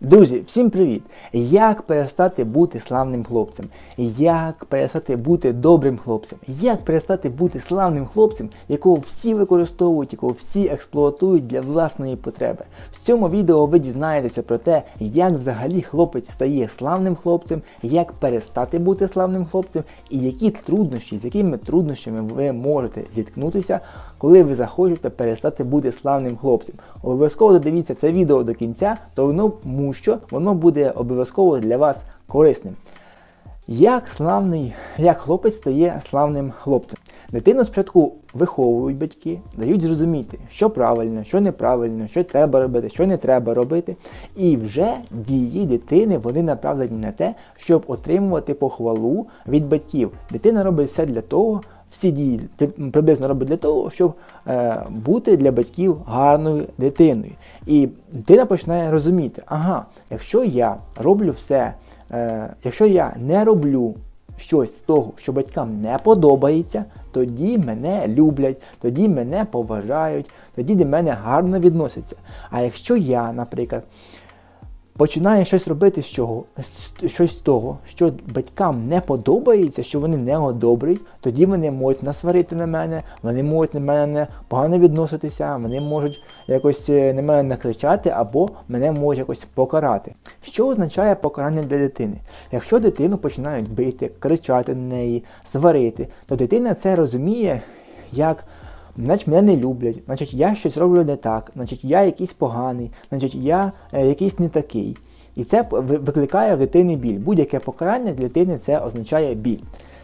Друзі, всім привіт! Як перестати бути славним хлопцем? Як перестати бути добрим хлопцем? Як перестати бути славним хлопцем, якого всі використовують, якого всі експлуатують для власної потреби? В цьому відео ви дізнаєтеся про те, як взагалі хлопець стає славним хлопцем, як перестати бути славним хлопцем, і які труднощі, з якими труднощами ви можете зіткнутися, коли ви захочете перестати бути славним хлопцем. Обов'язково додивіться це відео до кінця, тому що воно буде обов'язково для вас корисним. Як славний, як хлопець стає славним хлопцем? Дитину спочатку виховують батьки, дають зрозуміти, що правильно, що неправильно, що треба робити, що не треба робити. І вже дії дитини вони направлені на те, щоб отримувати похвалу від батьків. Дитина робить все для того, всі дії приблизно робить для того, щоб е, бути для батьків гарною дитиною. І дитина починає розуміти, ага, якщо я роблю все, е, якщо я не роблю щось з того, що батькам не подобається, тоді мене люблять, тоді мене поважають, тоді до мене гарно відносяться. А якщо я, наприклад, починає щось робити з чого, щось з того, що батькам не подобається, що вони не одобрюють, тоді вони можуть насварити на мене, вони можуть на мене погано відноситися, вони можуть якось е, на мене накричати або мене можуть якось покарати. Що означає покарання для дитини? Якщо дитину починають бити, кричати на неї, сварити, то дитина це розуміє як значить мене не люблять, значить я щось роблю не так, значить я якийсь поганий, значить я е, якийсь не такий. І це викликає дитини біль. Будь-яке покарання для дитини це означає біль.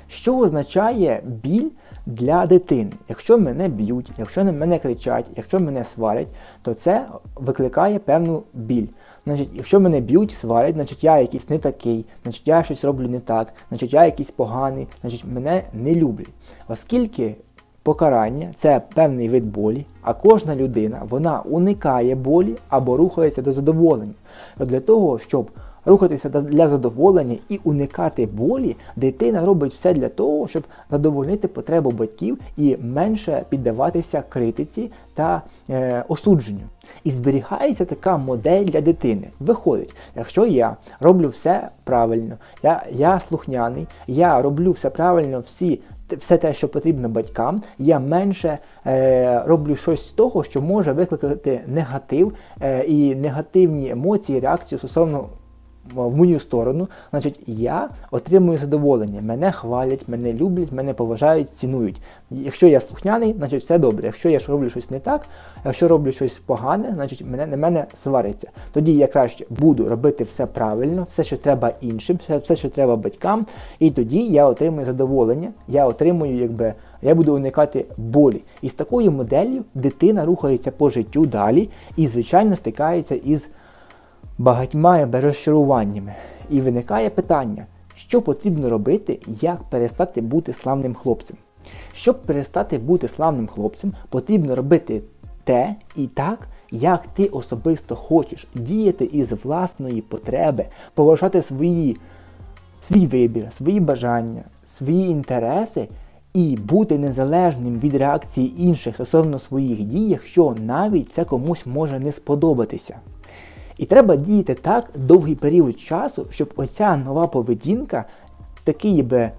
Що означає біль для дитини? Якщо мене б'ють, якщо на мене кричать, якщо мене сварять, то це викликає певну біль. Значить, якщо мене б'ють, сварять, значить я якийсь не такий, значить я щось роблю не так, значить я якийсь поганий, значить мене не люблять. Оскільки Покарання це певний вид болі, а кожна людина вона уникає болі або рухається до задоволення. Для того, щоб рухатися для задоволення і уникати болі, дитина робить все для того, щоб задовольнити потребу батьків і менше піддаватися критиці та е, осудженню. І зберігається така модель для дитини. Виходить, якщо я роблю все правильно, я, я слухняний, я роблю все правильно, всі, все те, що потрібно батькам, я менше е, роблю щось з того, що може викликати негатив е, і негативні емоції, реакцію стосовно в мою сторону, значить я отримую задоволення. Мене хвалять, мене люблять, мене поважають, цінують. Якщо я слухняний, значить все добре. Якщо я роблю щось не так, якщо роблю щось погане, значить мене на мене свариться. Тоді я краще буду робити все правильно, все, що треба іншим, все, що треба батькам, і тоді я отримую задоволення, я отримую, якби. Я буду уникати болі. І з такою моделлю дитина рухається по життю далі і, звичайно, стикається із багатьма розчаруваннями. І виникає питання, що потрібно робити, як перестати бути славним хлопцем. Щоб перестати бути славним хлопцем, потрібно робити те і так, як ти особисто хочеш, діяти із власної потреби, поважати свої, свій вибір, свої бажання, свої інтереси і бути незалежним від реакції інших стосовно своїх дій, якщо навіть це комусь може не сподобатися. І треба діяти так довгий період часу, щоб оця нова поведінка, такий би,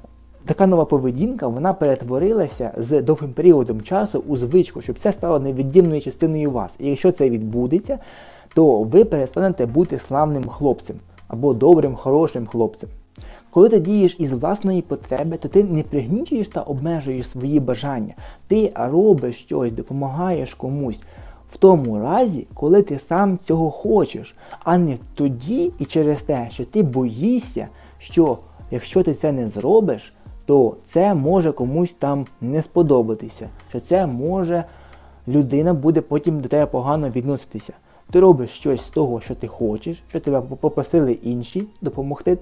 така нова поведінка, вона перетворилася з довгим періодом часу у звичку, щоб це стало невіддільною частиною вас. І якщо це відбудеться, то ви перестанете бути славним хлопцем або добрим, хорошим хлопцем. Коли ти дієш із власної потреби, то ти не пригнічуєш та обмежуєш свої бажання. Ти робиш щось, допомагаєш комусь в тому разі, коли ти сам цього хочеш, а не тоді і через те, що ти боїшся, що якщо ти це не зробиш, то це може комусь там не сподобатися, що це може людина буде потім до тебе погано відноситися. Ти робиш щось з того, що ти хочеш, що тебе попросили інші допомогти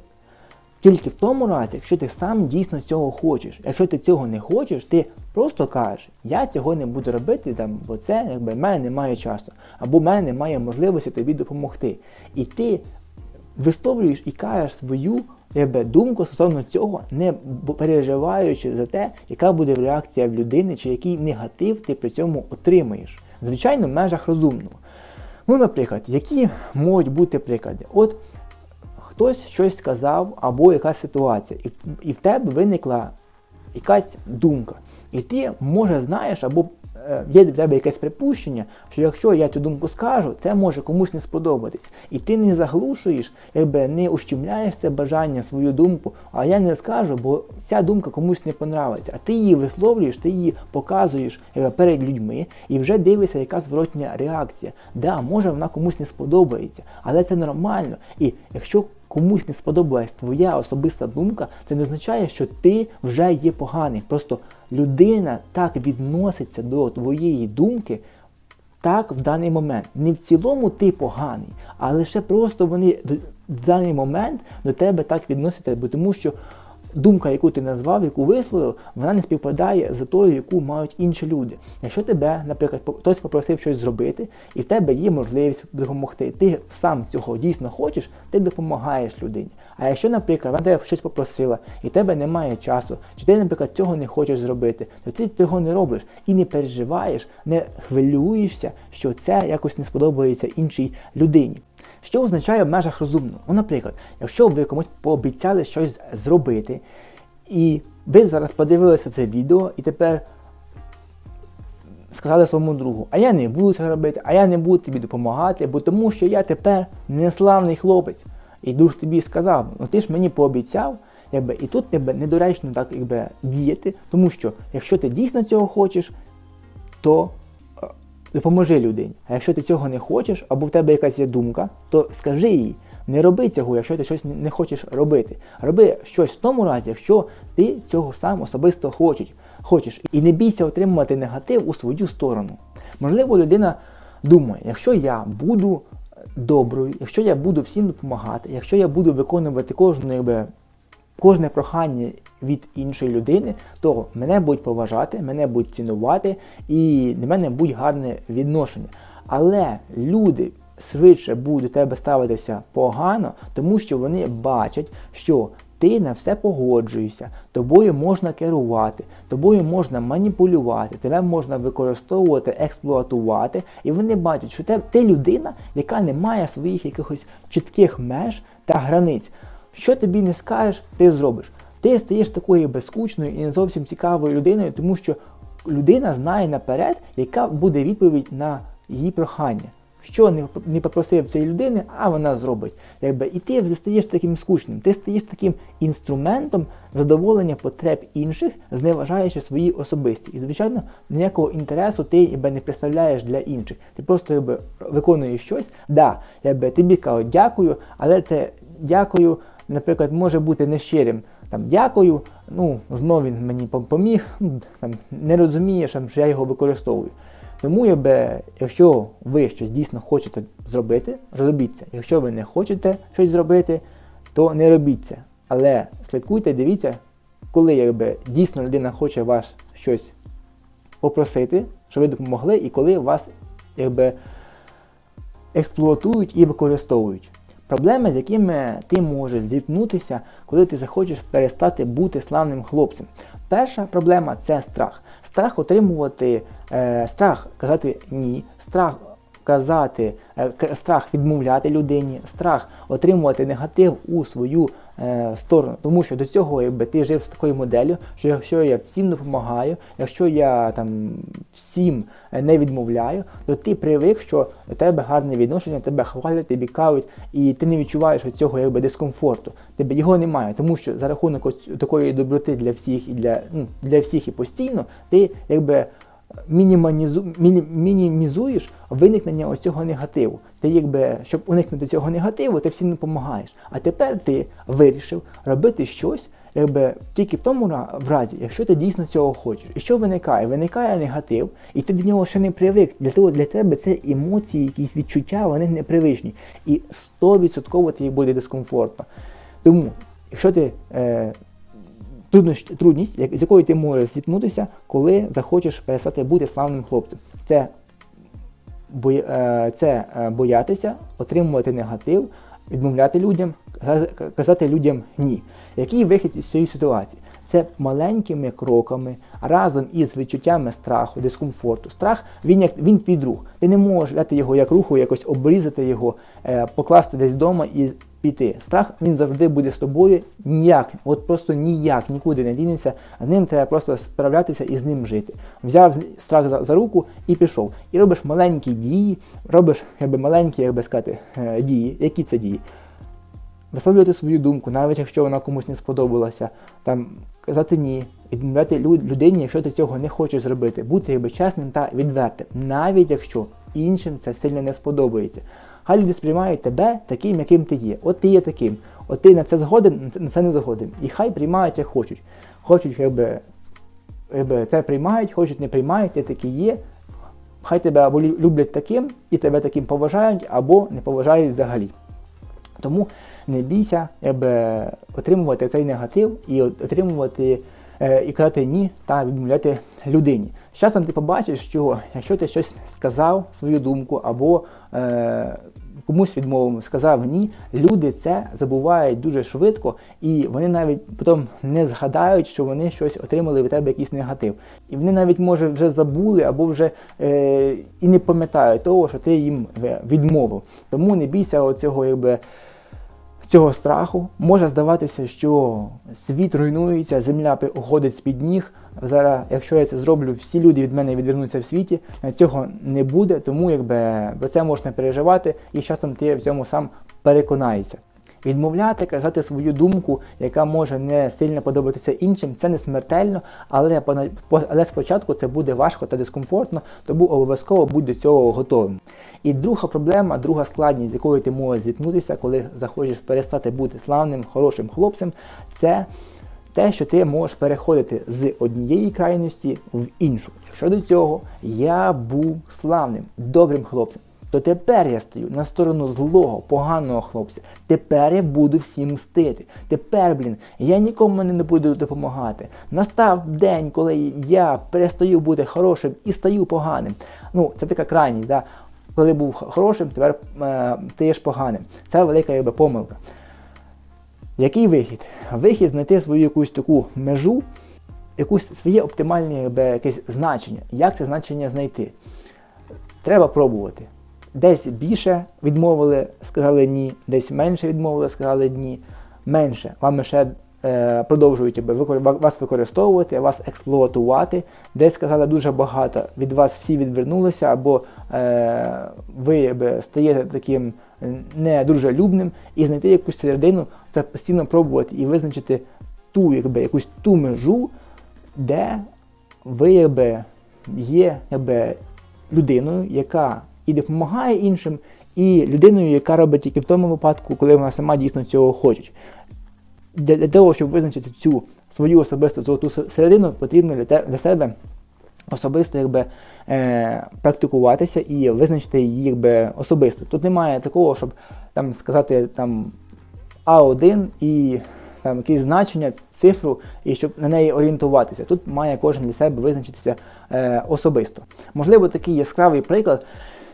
тільки в тому разі, якщо ти сам дійсно цього хочеш. Якщо ти цього не хочеш, ти просто кажеш, я цього не буду робити, там, бо це якби в мене немає часу, або в мене немає можливості тобі допомогти. І ти висловлюєш і кажеш свою якби, думку стосовно цього, не переживаючи за те, яка буде реакція в людини, чи який негатив ти при цьому отримаєш. Звичайно, в межах розумного. Ну, наприклад, які можуть бути приклади? От хтось щось сказав, або якась ситуація, і, і в тебе виникла якась думка. І ти, може, знаєш, або е, є в тебе якесь припущення, що якщо я цю думку скажу, це може комусь не сподобатись. І ти не заглушуєш, якби не ущемляєш це бажання, свою думку, а я не скажу, бо ця думка комусь не понравиться. А ти її висловлюєш, ти її показуєш якби, перед людьми і вже дивишся, яка зворотня реакція. Да, може вона комусь не сподобається, але це нормально. І якщо комусь не сподобалась твоя особиста думка, це не означає, що ти вже є поганий. Просто людина так відноситься до твоєї думки. Так, в даний момент. Не в цілому ти поганий, а лише просто вони в даний момент до тебе так відносяться, бо тому що думка, яку ти назвав, яку висловив, вона не співпадає з тою, яку мають інші люди. Якщо тебе, наприклад, хтось попросив щось зробити, і в тебе є можливість допомогти, ти сам цього дійсно хочеш, ти допомагаєш людині. А якщо, наприклад, вона тебе щось попросила, і в тебе немає часу, чи ти, наприклад, цього не хочеш зробити, то ти цього не робиш і не переживаєш, не хвилюєшся, що це якось не сподобається іншій людині. Що означає в межах розумного? Ну, наприклад, якщо ви комусь пообіцяли щось зробити, і ви зараз подивилися це відео, і тепер сказали своєму другу, а я не буду це робити, а я не буду тобі допомагати, бо тому що я тепер неславний хлопець. І друг тобі сказав, ну ти ж мені пообіцяв, якби, і тут тебе недоречно так якби, діяти, тому що якщо ти дійсно цього хочеш, то допоможи людині. А якщо ти цього не хочеш, або в тебе якась є думка, то скажи їй, не роби цього, якщо ти щось не хочеш робити. Роби щось в тому разі, якщо ти цього сам особисто хочеш. хочеш. І не бійся отримувати негатив у свою сторону. Можливо, людина думає, якщо я буду доброю, якщо я буду всім допомагати, якщо я буду виконувати кожну якби, кожне прохання від іншої людини, то мене будуть поважати, мене будуть цінувати і до мене буде гарне відношення. Але люди швидше будуть до тебе ставитися погано, тому що вони бачать, що ти на все погоджуєшся, тобою можна керувати, тобою можна маніпулювати, тебе можна використовувати, експлуатувати, і вони бачать, що ти людина, яка не має своїх якихось чітких меж та границь. Що тобі не скажеш, ти зробиш. Ти стаєш такою безскучною і не зовсім цікавою людиною, тому що людина знає наперед, яка буде відповідь на її прохання. Що не, попросив цієї людини, а вона зробить. Якби, і ти стаєш таким скучним, ти стаєш таким інструментом задоволення потреб інших, зневажаючи свої особисті. І, звичайно, ніякого інтересу ти якби, не представляєш для інших. Ти просто якби, виконуєш щось. Да, якби, тобі кажуть дякую, але це дякую, наприклад, може бути нещирим. Там дякую, ну знов він мені поміг, ну, там не розуміє, що я його використовую. Тому якби, якщо ви щось дійсно хочете зробити, робіть це. Якщо ви не хочете щось зробити, то не робіть це. Але слідкуйте, дивіться, коли якби, дійсно людина хоче вас щось попросити, щоб ви допомогли, і коли вас якби, експлуатують і використовують. Проблеми, з якими ти можеш зіткнутися, коли ти захочеш перестати бути славним хлопцем. Перша проблема це страх. Страх отримувати, е, страх казати ні, страх казати, е, страх відмовляти людині, страх отримувати негатив у свою е, сторону. Тому що до цього, якби ти жив з такою моделлю, що якщо я всім допомагаю, якщо я там всім е, не відмовляю, то ти привик, що у тебе гарне відношення, тебе хвалять, тобі кажуть, і ти не відчуваєш цього якби дискомфорту. Тебе його немає, тому що за рахунок ось такої доброти для всіх і для, ну, для всіх і постійно, ти якби мінімізуєш виникнення ось цього негативу. Ти якби, щоб уникнути цього негативу, ти всім допомагаєш. А тепер ти вирішив робити щось, якби тільки в тому в разі, якщо ти дійсно цього хочеш. І що виникає? Виникає негатив, і ти до нього ще не привик. Для того для тебе це емоції, якісь відчуття, вони непривичні. І 100% тобі буде дискомфортно. Тому, якщо ти е, труднощ, трудність, як- з якою ти можеш зіткнутися, коли захочеш перестати бути славним хлопцем. Це, е, це е, боятися, отримувати негатив, відмовляти людям, казати людям ні. Який вихід із цієї ситуації? Це маленькими кроками, разом із відчуттями страху, дискомфорту. Страх він як він твій друг. Ти не можеш взяти його як руху, якось обрізати його, е, покласти десь вдома і піти. Страх він завжди буде з тобою ніяк, от просто ніяк нікуди не дінеться. З ним треба просто справлятися і з ним жити. Взяв страх за, за руку і пішов. І робиш маленькі дії, робиш якби маленькі, як би сказати, е, дії. Які це дії? Висловлювати свою думку, навіть якщо вона комусь не сподобалася, там казати ні, відмовляти людині, якщо ти цього не хочеш зробити, бути якби чесним та відвертим, навіть якщо іншим це сильно не сподобається. Хай люди сприймають тебе таким, яким ти є. От ти є таким, от ти на це згоден, на це- не згоден. І хай приймають, як хочуть. Хочуть, якби, якби це приймають, хочуть не приймають, ти такий є. Хай тебе або люблять таким, і тебе таким поважають, або не поважають взагалі. Тому не бійся якби, отримувати цей негатив і от- отримувати е, і казати ні та відмовляти людині. З часом ти побачиш, що якщо ти щось сказав, свою думку, або е, комусь відмовив, сказав ні, люди це забувають дуже швидко, і вони навіть потім не згадають, що вони щось отримали від тебе якийсь негатив. І вони навіть може вже забули або вже е, і не пам'ятають того, що ти їм е, відмовив. Тому не бійся оцього якби цього страху може здаватися, що світ руйнується, земля уходить з-під ніг. Зараз, якщо я це зроблю, всі люди від мене відвернуться в світі. Цього не буде, тому якби про це можна переживати, і з часом ти в цьому сам переконаєшся. Відмовляти, казати свою думку, яка може не сильно подобатися іншим, це не смертельно, але але спочатку це буде важко та дискомфортно, тому обов'язково будь до цього готовим. І друга проблема, друга складність, з якою ти можеш зіткнутися, коли захочеш перестати бути славним, хорошим хлопцем, це те, що ти можеш переходити з однієї крайності в іншу. Якщо до цього я був славним, добрим хлопцем, то тепер я стою на сторону злого, поганого хлопця. Тепер я буду всім мстити. Тепер, блін, я нікому не буду допомагати. Настав день, коли я перестаю бути хорошим і стаю поганим. Ну, це така крайність, да? коли був хорошим, тепер е, стаєш поганим. Це велика якби, помилка. Який вихід? Вихід знайти свою якусь таку межу, якусь своє оптимальне якби, якесь значення. Як це значення знайти? Треба пробувати. Десь більше відмовили, сказали ні, десь менше відмовили, сказали ні. Менше вами ще е, продовжують вас використовувати, вас експлуатувати. Десь сказали дуже багато, від вас всі відвернулися, або е, ви стаєте таким е, недружелюбним, і знайти якусь середину, це постійно пробувати і визначити ту, якби, якусь ту межу, де ви якби, є якби, людиною, яка і допомагає іншим, і людиною, яка робить тільки в тому випадку, коли вона сама дійсно цього хоче. Для, того, щоб визначити цю свою особисту золоту середину, потрібно для, те, для себе особисто якби, е, практикуватися і визначити її якби, особисто. Тут немає такого, щоб там, сказати там, А1 і там, якісь значення, цифру, і щоб на неї орієнтуватися. Тут має кожен для себе визначитися е, особисто. Можливо, такий яскравий приклад.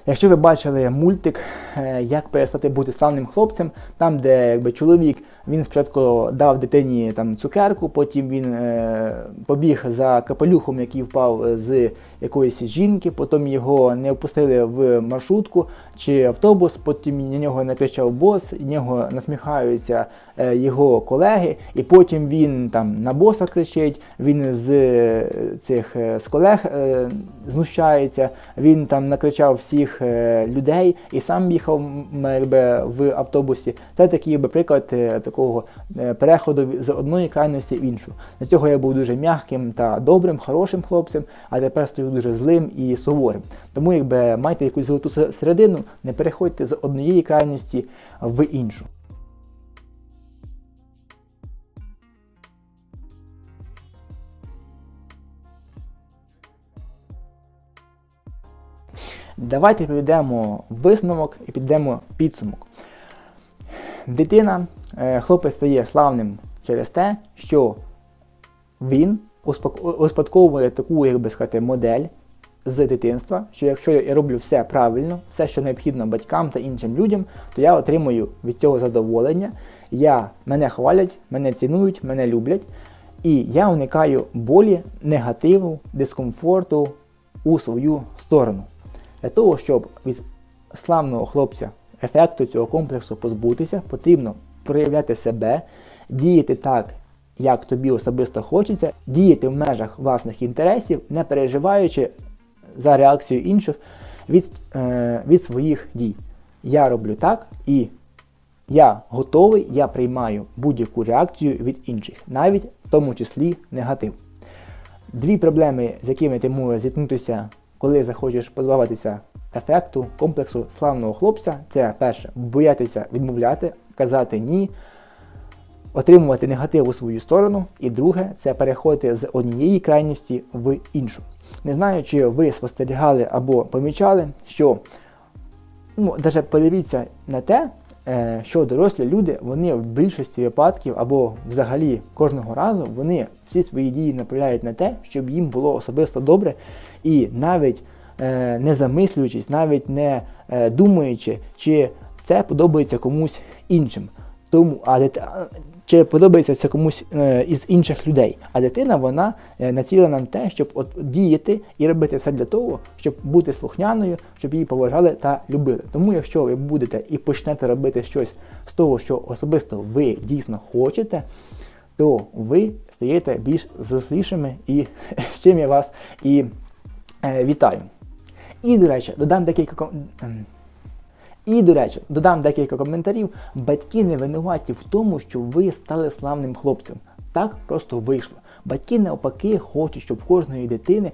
Якщо ви бачили мультик, е, як перестати бути славним хлопцем, там, де якби, чоловік він спочатку дав дитині там, цукерку, потім він е, побіг за капелюхом, який впав з якоїсь жінки, потім його не впустили в маршрутку чи автобус, потім на нього накричав бос, нього насміхаються е, його колеги, і потім він там на боса кричить, він з е, цих е, з колег знущається, він там накричав всіх людей і сам їхав якби, в автобусі. Це такий якби, приклад такого переходу з одної крайності в іншу. До цього я був дуже м'яким та добрим, хорошим хлопцем, а тепер стою дуже злим і суворим. Тому якби майте якусь золоту середину, не переходьте з однієї крайності в іншу. Давайте підведемо висновок і підемо підсумок. Дитина, е, хлопець стає славним через те, що він успадковує таку, як би сказати, модель з дитинства, що якщо я роблю все правильно, все, що необхідно батькам та іншим людям, то я отримую від цього задоволення. Я, мене хвалять, мене цінують, мене люблять. І я уникаю болі, негативу, дискомфорту у свою сторону. Для того, щоб від славного хлопця ефекту цього комплексу позбутися, потрібно проявляти себе, діяти так, як тобі особисто хочеться, діяти в межах власних інтересів, не переживаючи за реакцію інших від, е, від своїх дій. Я роблю так і я готовий, я приймаю будь-яку реакцію від інших, навіть в тому числі негатив. Дві проблеми, з якими ти можеш зіткнутися, коли захочеш позбавитися ефекту, комплексу славного хлопця, це перше, боятися відмовляти, казати ні, отримувати негатив у свою сторону. І друге, це переходити з однієї крайності в іншу. Не знаю, чи ви спостерігали або помічали, що ну, навіть подивіться на те, е, що дорослі люди, вони в більшості випадків або взагалі кожного разу вони всі свої дії направляють на те, щоб їм було особисто добре, і навіть е, не замислюючись, навіть не е, думаючи, чи це подобається комусь іншим. Тому, а чи подобається це комусь е, із інших людей. А дитина вона е, націлена на те, щоб от діяти і робити все для того, щоб бути слухняною, щоб її поважали та любили. Тому, якщо ви будете і почнете робити щось з того, що особисто ви дійсно хочете, то ви стаєте більш зрослішими і з чим я вас і е, вітаю. І, до речі, додам декілька ем, і, до речі, додам декілька коментарів. Батьки не винуваті в тому, що ви стали славним хлопцем. Так просто вийшло. Батьки навпаки хочуть, щоб в кожної дитини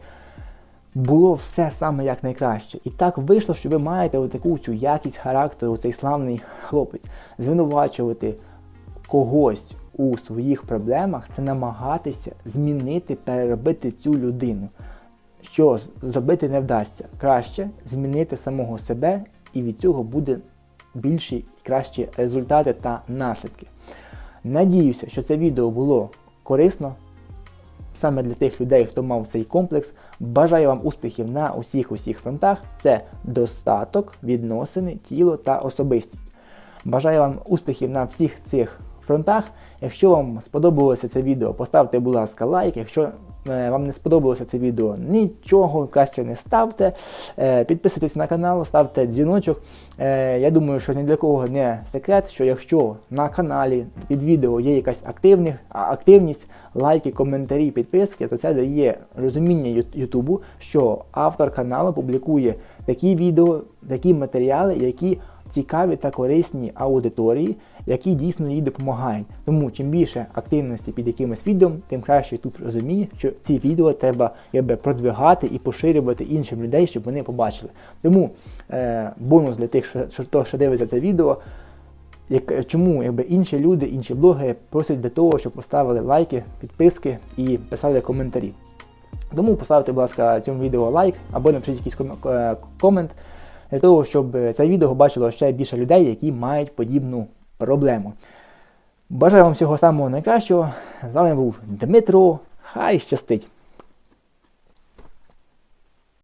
було все саме як найкраще. І так вийшло, що ви маєте отаку цю якість характеру, цей славний хлопець. Звинувачувати когось у своїх проблемах це намагатися змінити, переробити цю людину. Що зробити не вдасться. Краще змінити самого себе, і від цього буде більші і кращі результати та наслідки. Надіюся, що це відео було корисно саме для тих людей, хто мав цей комплекс. Бажаю вам успіхів на усіх усіх фронтах. Це достаток, відносини, тіло та особистість. Бажаю вам успіхів на всіх цих фронтах. Якщо вам сподобалося це відео, поставте, будь ласка, лайк. Якщо вам не сподобалося це відео, нічого краще не ставте. Е, Підписуйтесь на канал, ставте дзвіночок. Е, Я думаю, що ні для кого не секрет, що якщо на каналі під відео є якась активних, а- активність, лайки, коментарі, підписки, то це дає розуміння Ютубу, що автор каналу публікує такі відео, такі матеріали, які цікаві та корисні аудиторії, які дійсно їй допомагають. Тому чим більше активності під якимось відео, тим краще тут розуміє, що ці відео треба якби, продвигати і поширювати іншим людей, щоб вони побачили. Тому е, бонус для тих, що, що, ще дивиться це відео. Як, чому якби, інші люди, інші блогери просять для того, щоб поставили лайки, підписки і писали коментарі. Тому поставте, будь ласка, цьому відео лайк або напишіть якийсь е, комент для того, щоб е, це відео бачило ще більше людей, які мають подібну проблему. Бажаю вам всього самого найкращого. З вами був Дмитро. Хай щастить!